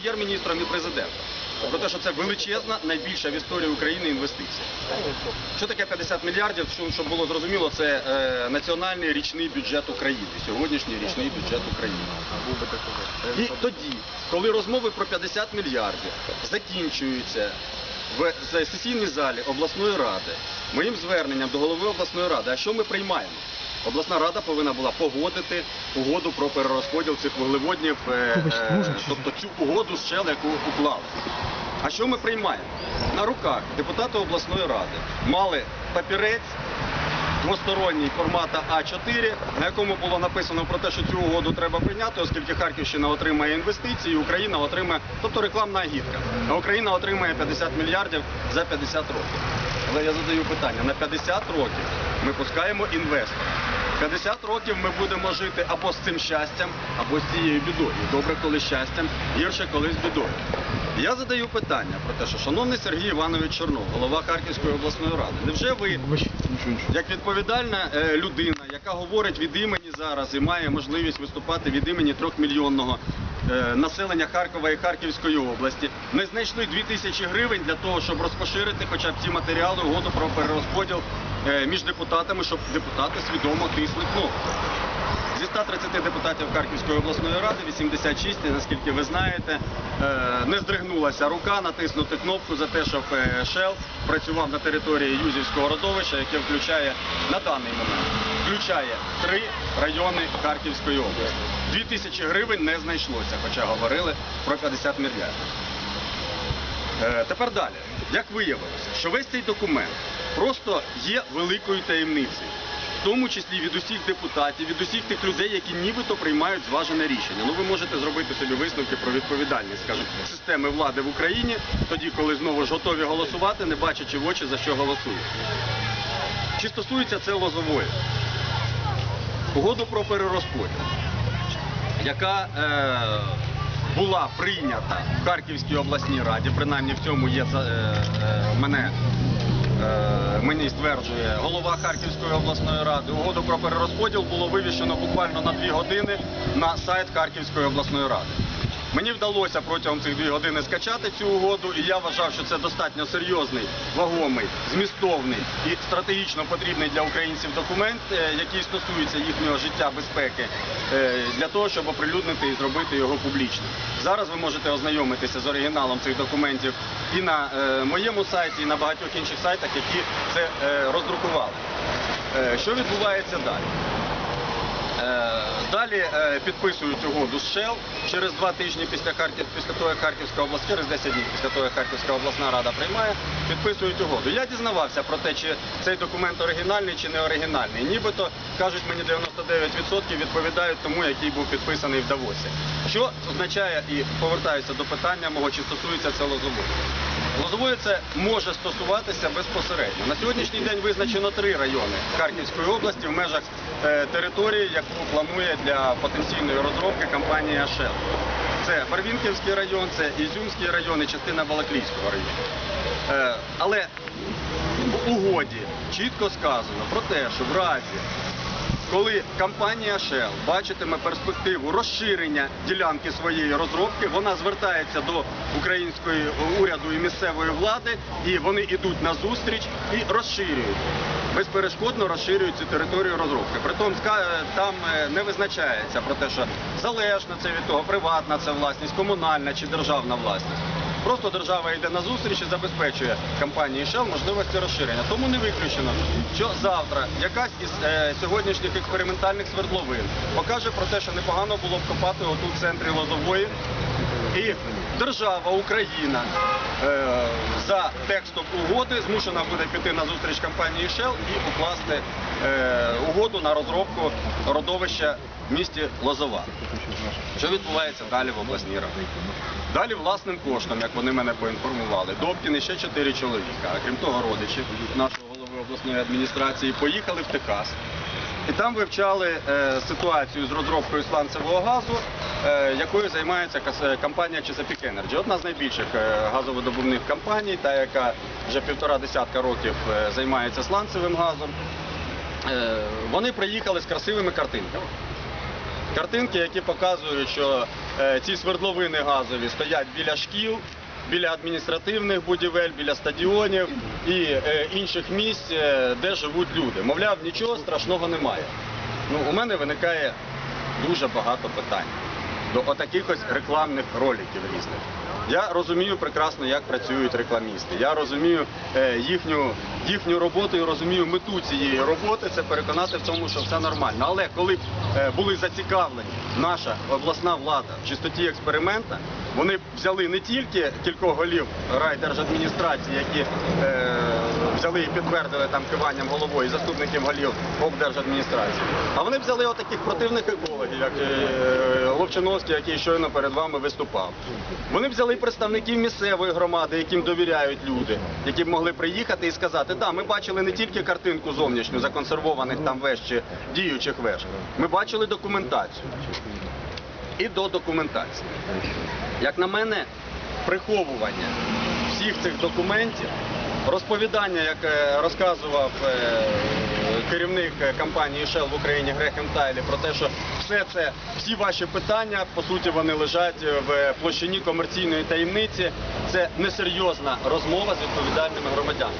прем'єр-міністром і президентом. Про те, що це величезна, найбільша в історії України інвестиція. Що таке 50 мільярдів? Щоб було зрозуміло, це е, національний річний бюджет України, сьогоднішній річний бюджет України. І тоді, коли розмови про 50 мільярдів закінчуються в сесійній залі обласної ради, моїм зверненням до голови обласної ради, а що ми приймаємо? Обласна рада повинна була погодити угоду про перерозподіл цих вуглеводнів, е, е, тобто цю угоду з ШЕЛ, яку уклали. А що ми приймаємо? На руках депутати обласної ради мали папірець двосторонній формата А4, на якому було написано про те, що цю угоду треба прийняти, оскільки Харківщина отримає інвестиції, Україна отримає, тобто рекламна агітка. А Україна отримає 50 мільярдів за 50 років. Але я задаю питання: на 50 років ми пускаємо інвестора. 50 років ми будемо жити або з цим щастям, або з цією бідою. Добре, коли щастям, гірше, коли з бідою. Я задаю питання про те, що шановний Сергій Іванович Чорнов, голова Харківської обласної ради, невже ви як відповідальна е, людина, яка говорить від імені зараз і має можливість виступати від імені трьохмільйонного е, населення Харкова і Харківської області, не знайшли 2 тисячі гривень для того, щоб розпоширити хоча б ці матеріали угоду про перерозподіл між депутатами, щоб депутати свідомо тисли кнопку. Зі 130 депутатів Харківської обласної ради 86, наскільки ви знаєте, е, не здригнулася рука натиснути кнопку за те, щоб е, ШЕЛ працював на території Юзівського родовища, яке включає на даний момент включає три райони Харківської області. Дві тисячі гривень не знайшлося, хоча говорили про 50 мільярдів. Е, Тепер далі. Як виявилося, що весь цей документ просто є великою таємницею, в тому числі від усіх депутатів, від усіх тих людей, які нібито приймають зважене рішення. Ну ви можете зробити собі висновки про відповідальність, скажімо, системи влади в Україні, тоді, коли знову ж готові голосувати, не бачачи в очі за що голосують. Чи стосується це лозової? Угоду про перерозподіл, яка е, була прийнята в Харківській обласній раді, принаймні в цьому є е, е, мене. е, Мені стверджує голова Харківської обласної ради. Угоду про перерозподіл було вивішено буквально на дві години на сайт Харківської обласної ради. Мені вдалося протягом цих дві години скачати цю угоду, і я вважав, що це достатньо серйозний, вагомий, змістовний і стратегічно потрібний для українців документ, е, який стосується їхнього життя, безпеки, е, для того, щоб оприлюднити і зробити його публічним. Зараз ви можете ознайомитися з оригіналом цих документів і на е, моєму сайті, і на багатьох інших сайтах, які це роздрукували. Що відбувається далі? Е, Далі е, підписують угоду з ШЕЛ через два тижні після Харків, після того, як Харківська область, через 10 днів після того, як Харківська обласна рада приймає, підписують угоду. Я дізнавався про те, чи цей документ оригінальний чи не оригінальний. Нібито кажуть мені 99% відповідають тому, який був підписаний в Давосі. Що означає і повертаюся до питання мого, чи стосується це лозової. Лозової це може стосуватися безпосередньо. На сьогоднішній день визначено три райони Харківської області в межах е, території, яку планує для потенційної розробки компанія «Шел». Це Барвінківський район, це Ізюмський район і частина Балаклійського району. Е, але в угоді чітко сказано про те, що в разі коли компанія Shell бачитиме перспективу розширення ділянки своєї розробки, вона звертається до української уряду і місцевої влади, і вони йдуть на зустріч і розширюють. Безперешкодно розширюють цю територію розробки. Притом там е, не визначається про те, що залежно це від того, приватна це власність, комунальна чи державна власність. Просто держава йде на зустріч і забезпечує компанії Shell можливості розширення. Тому не виключено, що завтра якась із е, сьогоднішніх експериментальних свердловин покаже про те, що непогано було б копати отут в центрі Лозової. І держава Україна е, за текстом угоди змушена буде піти на зустріч компанії Shell і укласти е, угоду на розробку родовища в місті Лозова. Що відбувається далі в обласній раді? Далі власним коштом, як вони мене поінформували, Добкін і ще чотири чоловіка, крім того, родичі нашого голови обласної адміністрації поїхали в Техас. І там вивчали е, ситуацію з розробкою сланцевого газу, е, якою займається е, компанія Chesapeake Energy. Одна з найбільших е, газовидобувних компаній, та яка вже півтора десятка років е, займається сланцевим газом. Е, вони приїхали з красивими картинками. Картинки, які показують, що е, ці свердловини газові стоять біля шкіл, біля адміністративних будівель, біля стадіонів і е, інших місць, е, де живуть люди. Мовляв, нічого страшного немає. Ну, у мене виникає дуже багато питань до отаких ось рекламних роликів різних. Я розумію прекрасно, як працюють рекламісти. Я розумію е, їхню, їхню роботу і розумію мету цієї роботи це переконати в тому, що все нормально. Але коли е, були зацікавлені наша обласна влада в чистоті експеримента, вони взяли не тільки кількох голів райдержадміністрації, які е, взяли і підтвердили там киванням головою і заступників голів облдержадміністрації, а вони взяли отаких противних екологів, як е, Ловчиновський, який щойно перед вами виступав. Вони взяли представників місцевої громади, яким довіряють люди, які б могли приїхати і сказати, да, ми бачили не тільки картинку зовнішню законсервованих там веж чи діючих веж, ми бачили документацію. І до документації. Як на мене, приховування всіх цих документів, розповідання, як розказував е, керівник е, компанії Shell в Україні Грехем Тайлі про те, що все це, всі ваші питання, по суті, вони лежать в площині комерційної таємниці. Це несерйозна розмова з відповідальними громадянами.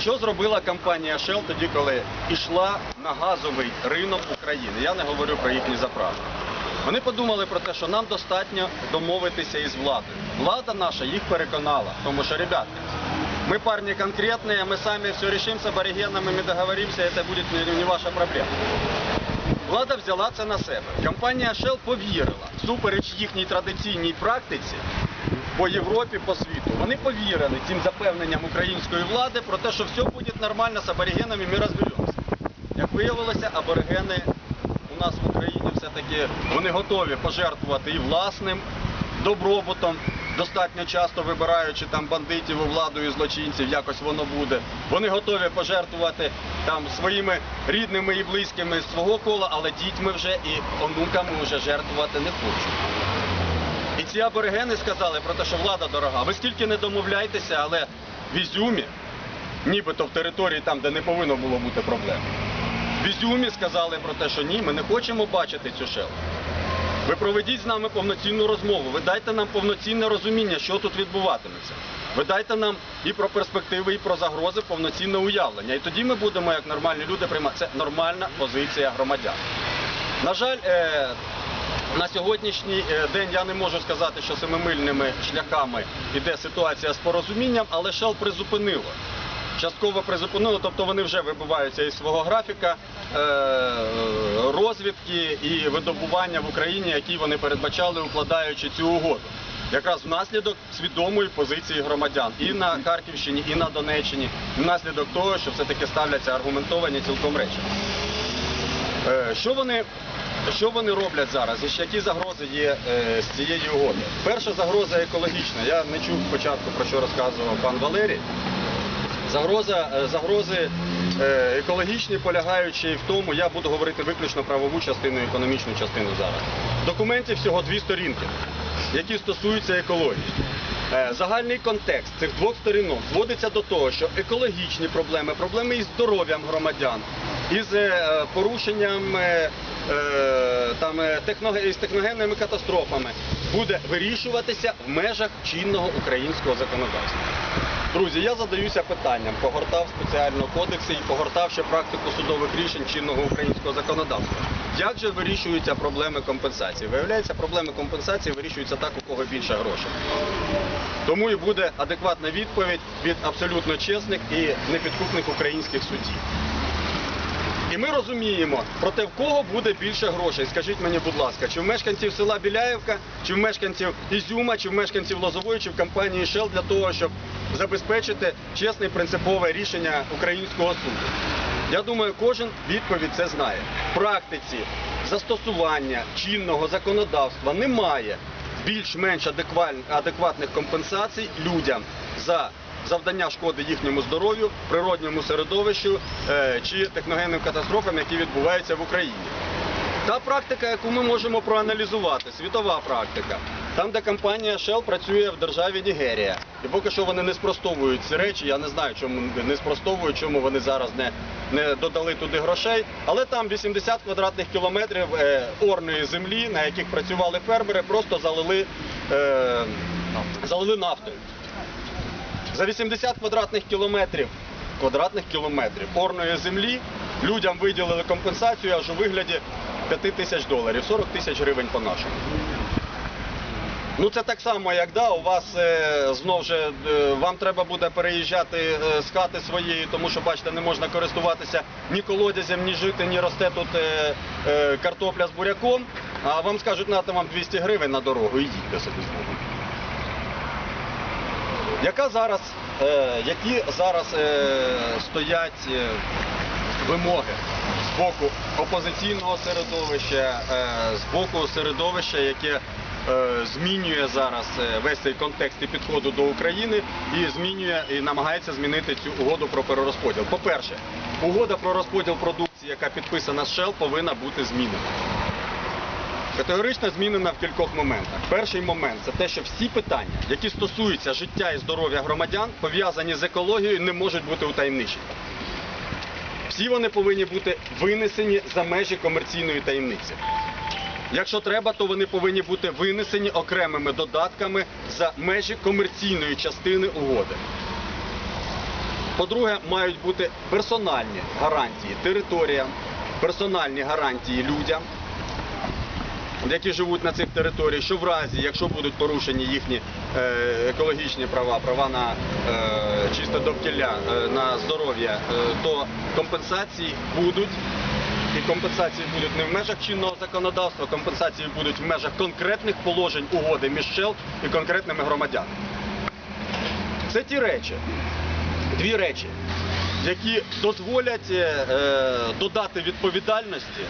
Що зробила компанія Shell тоді, коли йшла на газовий ринок України? Я не говорю про їхні заправки. Вони подумали про те, що нам достатньо домовитися із владою. Влада наша їх переконала, тому що, ребята, мы парни конкретные, мы сами все решим с аборигенами, мы договоримся, это будет не, не ваша проблема. Влада взяла це на себе. Компанія Shell повірила, всупереч їхній традиційній практиці по Європі, по світу. Вони повірили цим запевненням української влади про те, що все буде нормально з аборигенами, ми розберемося. Як виявилося, аборигени у нас в Україні все-таки вони готові пожертвувати і власним добробутом, достатньо часто вибираючи там бандитів у владу і злочинців, якось воно буде. Вони готові пожертвувати там своїми рідними і близькими з свого кола, але дітьми вже і онуками вже жертвувати не хочуть. І ці аборигени сказали про те, що влада дорога. Ви скільки не домовляйтеся, але в Ізюмі, нібито в території там, де не повинно було бути проблем. В Ізюмі сказали про те, що ні, ми не хочемо бачити цю шел. Ви проведіть з нами повноцінну розмову, ви дайте нам повноцінне розуміння, що тут відбуватиметься. Ви дайте нам і про перспективи, і про загрози повноцінне уявлення. І тоді ми будемо, як нормальні люди, приймати. Це нормальна позиція громадян. На жаль, е, на сьогоднішній е, день я не можу сказати, що семимильними шляхами йде ситуація з порозумінням, але Shell призупинило. Частково призупинило, тобто вони вже вибиваються із свого графіка е, розвідки і видобування в Україні, які вони передбачали, укладаючи цю угоду. Якраз внаслідок свідомої позиції громадян і на Харківщині, і на Донеччині, внаслідок того, що все-таки ставляться аргументовані цілком речі. Е, Що вони, що вони роблять зараз? І які загрози є е, з цієї угоди? Перша загроза екологічна. Я не чув спочатку про що розказував пан Валерій. Загроза, е, загрози е, екологічні, полягаючи в тому, я буду говорити виключно правову частину економічну частину зараз. В документі всього дві сторінки, які стосуються екології. Е, Загальний контекст цих двох сторінок зводиться до того, що екологічні проблеми, проблеми із здоров'ям громадян, із порушенням там, із техногенними катастрофами буде вирішуватися в межах чинного українського законодавства. Друзі, я задаюся питанням, погортав спеціально кодекси і погортав ще практику судових рішень чинного українського законодавства. Як же вирішуються проблеми компенсації? Виявляється, проблеми компенсації вирішуються так, у кого більше грошей. Тому і буде адекватна відповідь від абсолютно чесних і непідкупних українських судів. І ми розуміємо про те, в кого буде більше грошей. Скажіть мені, будь ласка, чи в мешканців села Біляєвка, чи в мешканців Ізюма, чи в мешканців Лозової, чи в компанії Shell для того, щоб забезпечити чесне і принципове рішення українського суду. Я думаю, кожен відповідь це знає. В практиці застосування чинного законодавства немає більш-менш адекватних компенсацій людям за завдання шкоди їхньому здоров'ю, природньому середовищу е, чи техногенним катастрофам, які відбуваються в Україні. Та практика, яку ми можемо проаналізувати, світова практика, Там, де компанія Shell працює в державі Нігерія. І поки що вони не спростовують ці речі. Я не знаю, чому не спростовують, чому вони зараз не, не додали туди грошей. Але там 80 квадратних кілометрів е, орної землі, на яких працювали фермери, просто залили, е, залили нафтою. За 80 квадратних кілометрів, квадратних кілометрів орної землі людям виділили компенсацію аж у вигляді 5 тисяч доларів, 40 тисяч гривень по нашому. Ну це так само, як да, у вас е, знов же е, вам треба буде переїжджати е, з хати своєї, тому що бачите, не можна користуватися ні колодязем, ні жити, ні росте тут е, е, картопля з буряком. А вам скажуть, нате вам 200 гривень на дорогу, і їдьте собі знову. Яка зараз, е, які зараз е, стоять е, вимоги з боку опозиційного середовища, з боку середовища, яке змінює зараз весь цей контекст і підходу до України і змінює і намагається змінити цю угоду про перерозподіл. По-перше, угода про розподіл продукції, яка підписана з Shell, повинна бути змінена. Категорично змінена в кількох моментах. Перший момент це те, що всі питання, які стосуються життя і здоров'я громадян, пов'язані з екологією, не можуть бути утаємничені. Всі вони повинні бути винесені за межі комерційної таємниці. Якщо треба, то вони повинні бути винесені окремими додатками за межі комерційної частини угоди. По-друге, мають бути персональні гарантії територіям, персональні гарантії людям, які живуть на цих територіях, що в разі, якщо будуть порушені їхні е, екологічні права, права на е, чисте довкілля, е, на здоров'я, то компенсації будуть. І компенсації будуть не в межах чинного законодавства, компенсації будуть в межах конкретних положень угоди між ШЕЛ і конкретними громадянами. Це ті речі, дві речі, які дозволять додати відповідальності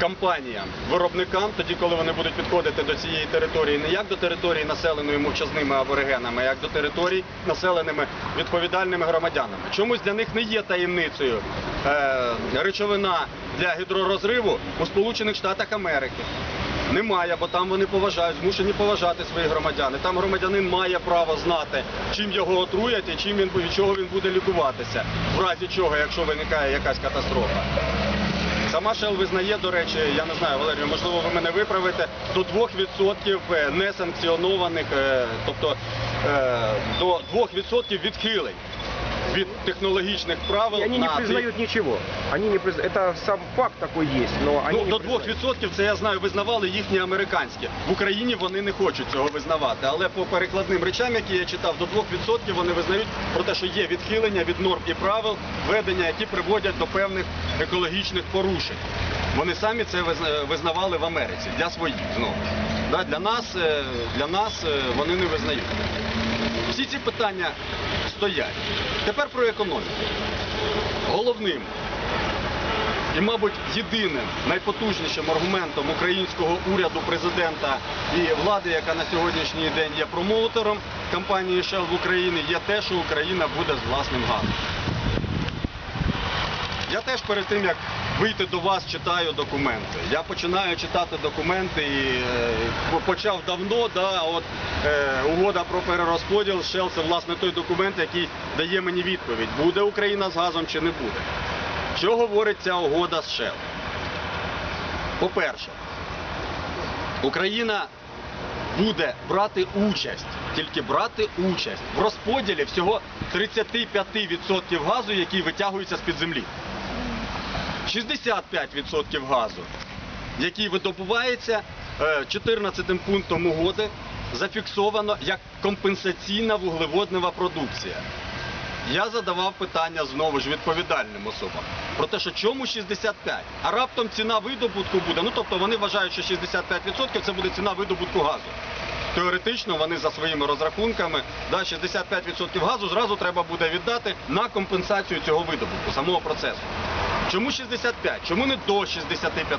компаніям, виробникам, тоді, коли вони будуть підходити до цієї території, не як до території, населеної мовчазними аборигенами, а як до територій, населеними відповідальними громадянами. Чомусь для них не є таємницею е, речовина для гідророзриву у Сполучених Штатах Америки. Немає, бо там вони поважають, змушені поважати своїх громадян. Там громадянин має право знати, чим його отруять і чим він від чого він буде лікуватися, в разі чого, якщо виникає якась катастрофа. Сама Шел визнає, до речі, я не знаю, Валерію, можливо, ви мене виправите, до 2% несанкціонованих, е, тобто е, до 2% відхилень від технологічних правил И они не на признают ничего. Они не приз- Это сам факт такой есть, но они Ну, не до признают. 2% це я знаю, визнавали їхні американські. В Україні вони не хочуть цього визнавати. Але по перекладним речам, які я читав, до 2% вони визнають про те, що є відхилення від норм і правил, ведення, які приводять до певних екологічних порушень. Вони самі це визна- визнавали в Америці для своїх знову. Для нас, е, для нас е, вони не визнають. Всі ці питання стоять. Тепер про економіку. Головним і, мабуть, єдиним найпотужнішим аргументом українського уряду, президента і влади, яка на сьогоднішній день є промоутером компанії Shell в Україні, є те, що Україна буде з власним газом. Я теж перед тим, як вийти до вас, читаю документи. Я починаю читати документи і е, почав давно, да, от е, угода про перерозподіл Shell це власне той документ, який дає мені відповідь, буде Україна з газом чи не буде. Що говорить ця угода з Shell? По-перше, Україна буде брати участь, тільки брати участь в розподілі всього 35% газу, який витягується з-під землі. 65% газу, який видобувається е, 14 пунктом угоди, зафіксовано як компенсаційна вуглеводнева продукція. Я задавав питання знову ж відповідальним особам про те, що чому 65? А раптом ціна видобутку буде. Ну тобто вони вважають, що 65% це буде ціна видобутку газу. Теоретично вони за своїми розрахунками да, 65% газу зразу треба буде віддати на компенсацію цього видобутку, самого процесу. Чому 65? Чому не до 65?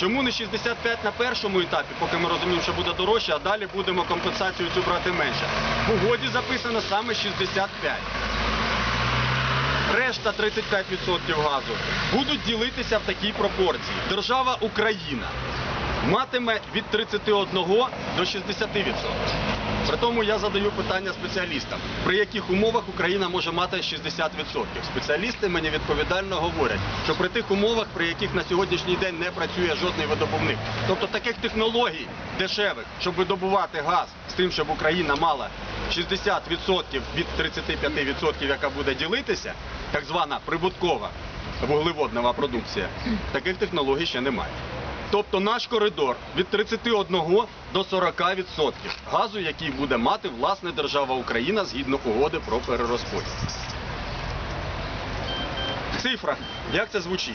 Чому не 65 на першому етапі, поки ми розуміємо, що буде дорожче, а далі будемо компенсацію цю брати менше? В угоді записано саме 65. Решта 35% газу будуть ділитися в такій пропорції. Держава Україна матиме від 31 до 60%. При тому я задаю питання спеціалістам, при яких умовах Україна може мати 60%. Спеціалісти мені відповідально говорять, що при тих умовах, при яких на сьогоднішній день не працює жодний видобувник. Тобто таких технологій дешевих, щоб видобувати газ з тим, щоб Україна мала 60% від 35%, яка буде ділитися, так звана прибуткова вуглеводнова продукція, таких технологій ще немає. Тобто наш коридор від 31 до 40% газу, який буде мати власне держава Україна згідно угоди про перерозподіл. Цифра, як це звучить?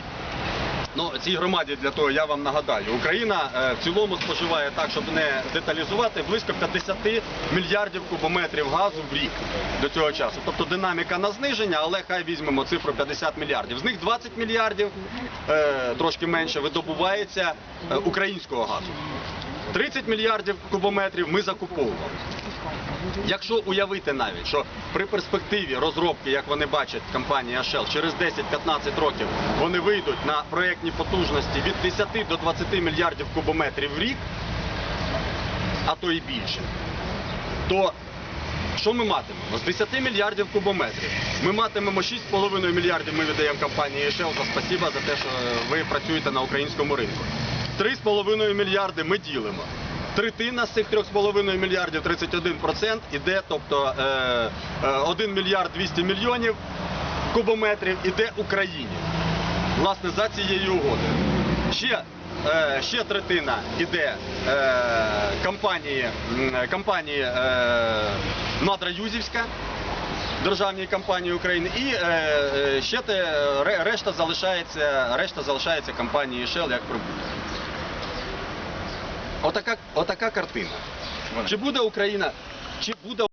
Ну, цій громаді для того я вам нагадаю. Україна е, в цілому споживає так, щоб не деталізувати, близько 50 мільярдів кубометрів газу в рік до цього часу. Тобто динаміка на зниження, але хай візьмемо цифру 50 мільярдів. З них 20 мільярдів, е, трошки менше, видобувається е, українського газу. 30 мільярдів кубометрів ми закуповуємо. Якщо уявити навіть, що при перспективі розробки, як вони бачать, компанія Shell, через 10-15 років вони вийдуть на проєктні потужності від 10 до 20 мільярдів кубометрів в рік, а то і більше, то що ми матимемо? З 10 мільярдів кубометрів ми матимемо 6,5 мільярдів ми віддаємо компанії Shell за спасіба за те, що ви працюєте на українському ринку. 3,5 мільярди ми ділимо. Третина з цих 3,5 мільярдів, 31% іде, тобто е, е, 1 мільярд 200 мільйонів кубометрів іде Україні. Власне, за цією угодою. Ще, е, ще третина іде е, компанії, компанії е, Надра Юзівська, державній компанії України, і е, е, ще те, решта залишається, решта залишається компанії Shell як прибуток. Отака, отака картина. Чи буде Україна, чи буде